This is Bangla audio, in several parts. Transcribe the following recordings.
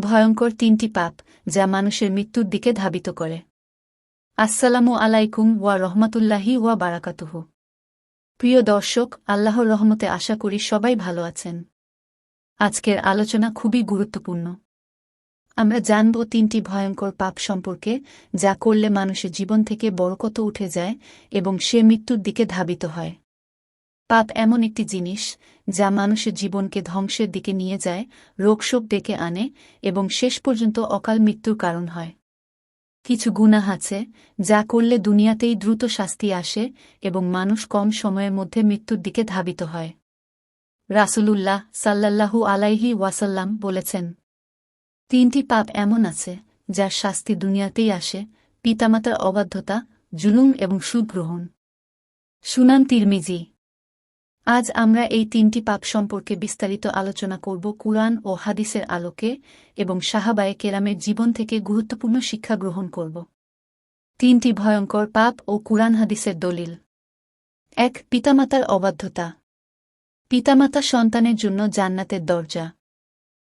ভয়ঙ্কর তিনটি পাপ যা মানুষের মৃত্যুর দিকে ধাবিত করে। আসসালামু আলাইকুম ওয়া রহমাতুল্লাহি ওয়া বারাকাতুহ। প্রিয় দর্শক, আল্লাহর রহমতে আশা করি সবাই ভালো আছেন। আজকের আলোচনা খুবই গুরুত্বপূর্ণ। আমরা জানব তিনটি ভয়ঙ্কর পাপ সম্পর্কে যা করলে মানুষের জীবন থেকে বরকত উঠে যায় এবং সে মৃত্যুর দিকে ধাবিত হয়। পাপ এমন একটি জিনিস যা মানুষের জীবনকে ধ্বংসের দিকে নিয়ে যায়, রোগশোক ডেকে আনে এবং শেষ পর্যন্ত অকাল মৃত্যুর কারণ হয়। কিছু গুনাহ আছে যা করলে দুনিয়াতেই দ্রুত শাস্তি আসে এবং মানুষ কম সময়ের মধ্যে মৃত্যুর দিকে ধাবিত হয়। রাসূলুল্লাহ সাল্লাল্লাহু আলাইহি ওয়াসাল্লাম বলেছেন, তিনটি পাপ এমন আছে যার শাস্তি দুনিয়াতেই আসে, পিতামাতার অবাধ্যতা, জুলুম এবং সুদ গ্রহণ সুনান তিরমিজি আজ আমরা এই তিনটি পাপ সম্পর্কে বিস্তারিত আলোচনা করব কুরআন ও হাদিসের আলোকে এবং সাহাবায়ে কেরামের জীবন থেকে গুরুত্বপূর্ণ শিক্ষা গ্রহণ করব। তিনটি ভয়ঙ্কর পাপ ও কুরআন হাদিসের দলিল। এক, পিতামাতার অবাধ্যতা। পিতামাতা সন্তানের জন্য জান্নাতের দরজা।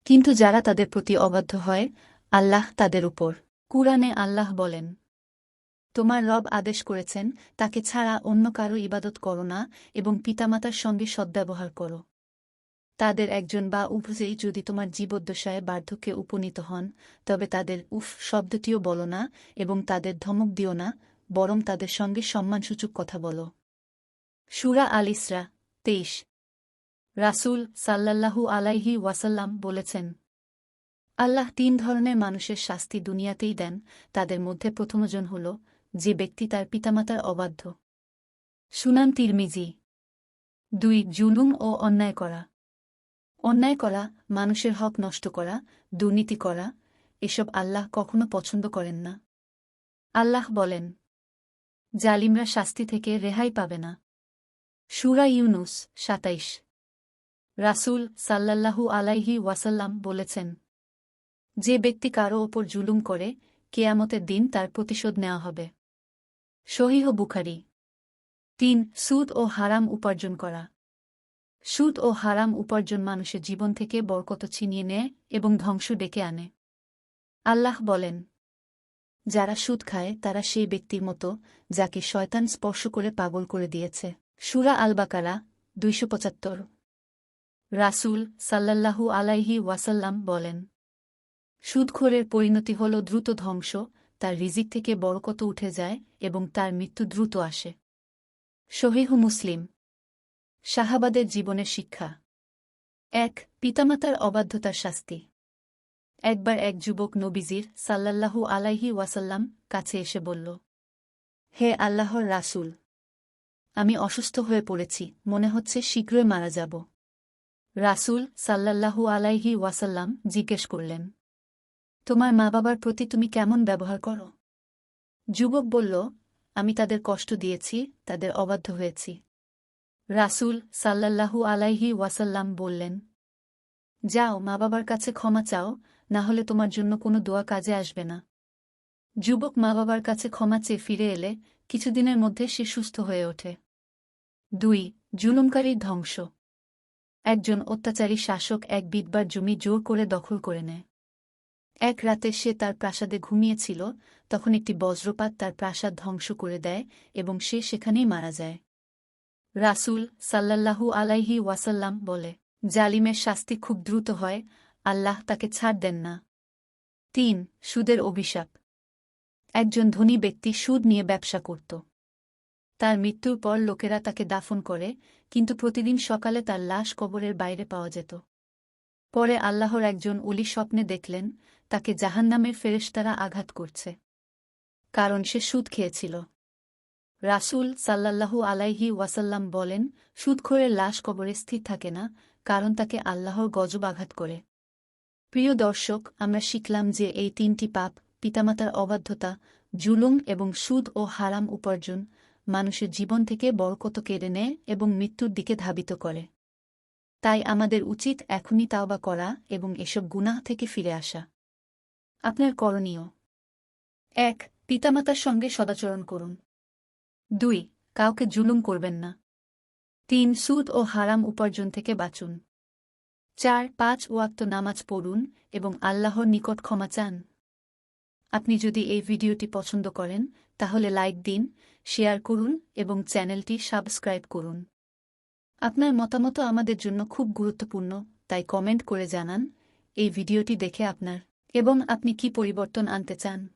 কিন্তু যারা তাদের প্রতি অবাধ্য হয়, আল্লাহ তাদের উপর। কুরআনে আল্লাহ বলেন তোমার রব আদেশ করেছেন, তাকে ছাড়া অন্য কারও ইবাদত করো না এবং পিতামাতার সঙ্গে সদ্ব্যবহার করো। তাদের একজন বা উভয়েই যদি তোমার জীবদ্দশায় বার্ধক্যে উপনীত হন, তবে তাদের উফ শব্দটিও বলো না এবং তাদের ধমক দিও না, বরং তাদের সঙ্গে সম্মানসূচক কথা বলো। সুরা আল ইসরা, তেইশ। রাসূল সাল্লাল্লাহু আলাইহি ওয়াসাল্লাম বলেছেন, আল্লাহ তিন ধরনের মানুষের শাস্তি দুনিয়াতেই দেন, তাদের মধ্যে প্রথমজন হল যে ব্যক্তি তার পিতামাতার অবাধ্য। সুনান তিরমিজি। দুই, জুলুম ও অন্যায় করা। অন্যায় করা, মানুষের হক নষ্ট করা, দুর্নীতি করা, এসব আল্লাহ কখনো পছন্দ করেন না। আল্লাহ বলেন, জালিমরা শাস্তি থেকে রেহাই পাবে না। সুরা ইউনুস, সাতাইশ। রাসূল সাল্লাল্লাহু আলাইহি ওয়াসাল্লাম বলেছেন, যে ব্যক্তি কারও ওপর জুলুম করে, কেয়ামতের দিন তার প্রতিশোধ নেওয়া হবে। সহিহ বুখারি। তিন, সুদ ও হারাম উপার্জন করা। সুদ ও হারাম উপার্জন মানুষের জীবন থেকে বরকত ছিনিয়ে নেয় এবং ধ্বংস ডেকে আনে। আল্লাহ বলেন, যারা সুদ খায়, তারা সেই ব্যক্তির মতো, যাকে শয়তান স্পর্শ করে পাগল করে দিয়েছে। সুরা আলবাকারা, দুইশো পঁচাত্তর। রাসূল সাল্লাল্লাহু আলাইহি ওয়াসাল্লাম বলেন, সুদখোরের পরিণতি হল দ্রুত ধ্বংস তার রিজিক থেকে বরকত উঠে যায় এবং তার মৃত্যু দ্রুত আসে। শহীহ মুসলিম। শাহাবাদের জীবনের শিক্ষা। এক, পিতামাতার অবাধ্যতার শাস্তি। একবার এক যুবক নবীজির সাল্লাল্লাহু আলাইহি ওয়াসাল্লাম কাছে এসে বলল, হে আল্লাহর রাসূল, আমি অসুস্থ হয়ে পড়েছি, মনে হচ্ছে শীঘ্রই মারা যাব। রাসূল সাল্লাল্লাহু আলাইহি ওয়াসাল্লাম জিজ্ঞেস করলেন তোমার মা বাবার প্রতি তুমি কেমন ব্যবহার করো? যুবক বলল, আমি তাদের কষ্ট দিয়েছি, তাদের অবাধ্য হয়েছি। রাসূল সাল্লাল্লাহু আলাইহি ওয়াসাল্লাম বললেন, যাও মা বাবার কাছে ক্ষমা চাও, না হলে তোমার জন্য কোনো দোয়া কাজে আসবে না। যুবক মা বাবার কাছে ক্ষমা চেয়ে ফিরে এলে কিছুদিনের মধ্যে সে সুস্থ হয়ে ওঠে। দুই, জুলুমকারীর ধ্বংস। একজন অত্যাচারী শাসক এক বিদবার জমি জোর করে দখল করে নেয়। এক রাতে সে তার প্রাসাদে ঘুমিয়েছিল, তখন একটি বজ্রপাত তার প্রাসাদ ধ্বংস করে দেয় এবং সে সেখানেই মারা যায়। রাসূল সাল্লাল্লাহু আলাইহি ওয়াসাল্লাম বলে, জালিমের শাস্তি খুব দ্রুত হয়, আল্লাহ তাকে ছাড় দেন না। তিন, সুদের অভিশাপ। একজন ধনী ব্যক্তি সুদ নিয়ে ব্যবসা করত। তার মৃত্যুর পর লোকেরা তাকে দাফন করে, কিন্তু প্রতিদিন সকালে তার লাশ কবরের বাইরে পাওয়া যেত। পরে আল্লাহর একজন উলি স্বপ্নে দেখলেন, তাকে জাহান্নামের ফেরেশতারা আঘাত করছে। কারণ সে সুদ খেয়েছিল। রাসূল সাল্লাল্লাহু আলাইহি ওয়াসাল্লাম বলেন, সুদখোরের লাশ কবরে স্থির থাকে না, কারণ তাকে আল্লাহর গজব আঘাত করে। প্রিয় দর্শক, আমরা শিখলাম যে এই তিনটি পাপ পিতামাতার অবাধ্যতা, জুলুম এবং সুদ ও হারাম উপার্জন, মানুষের জীবন থেকে বরকত কেড়ে নেয় এবং মৃত্যুর দিকে ধাবিত করে। তাই আমাদের উচিত এখনই তাওবা করা এবং এসব গুনাহ থেকে ফিরে আসা। আপনার করণীয়। এক, পিতামাতার সঙ্গে সদাচরণ করুন। দুই, কাউকে জুলুম করবেন না। তিন, সুদ ও হারাম উপার্জন থেকে বাঁচুন। চার, পাঁচ ওয়াক্ত নামাজ পড়ুন এবং আল্লাহর নিকট ক্ষমা চান। আপনি যদি এই ভিডিওটি পছন্দ করেন, তাহলে লাইক দিন, শেয়ার করুন এবং চ্যানেলটি সাবস্ক্রাইব করুন। আপনার মতামত আমাদের জন্য খুব গুরুত্বপূর্ণ, তাই কমেন্ট করে জানান এই ভিডিওটি দেখে আপনার এবং আপনি কি পরিবর্তন আনতে চান।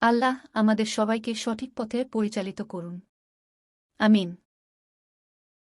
আল্লাহ আমাদের সবাইকে সঠিক পথে পরিচালিত করুন। আমিন।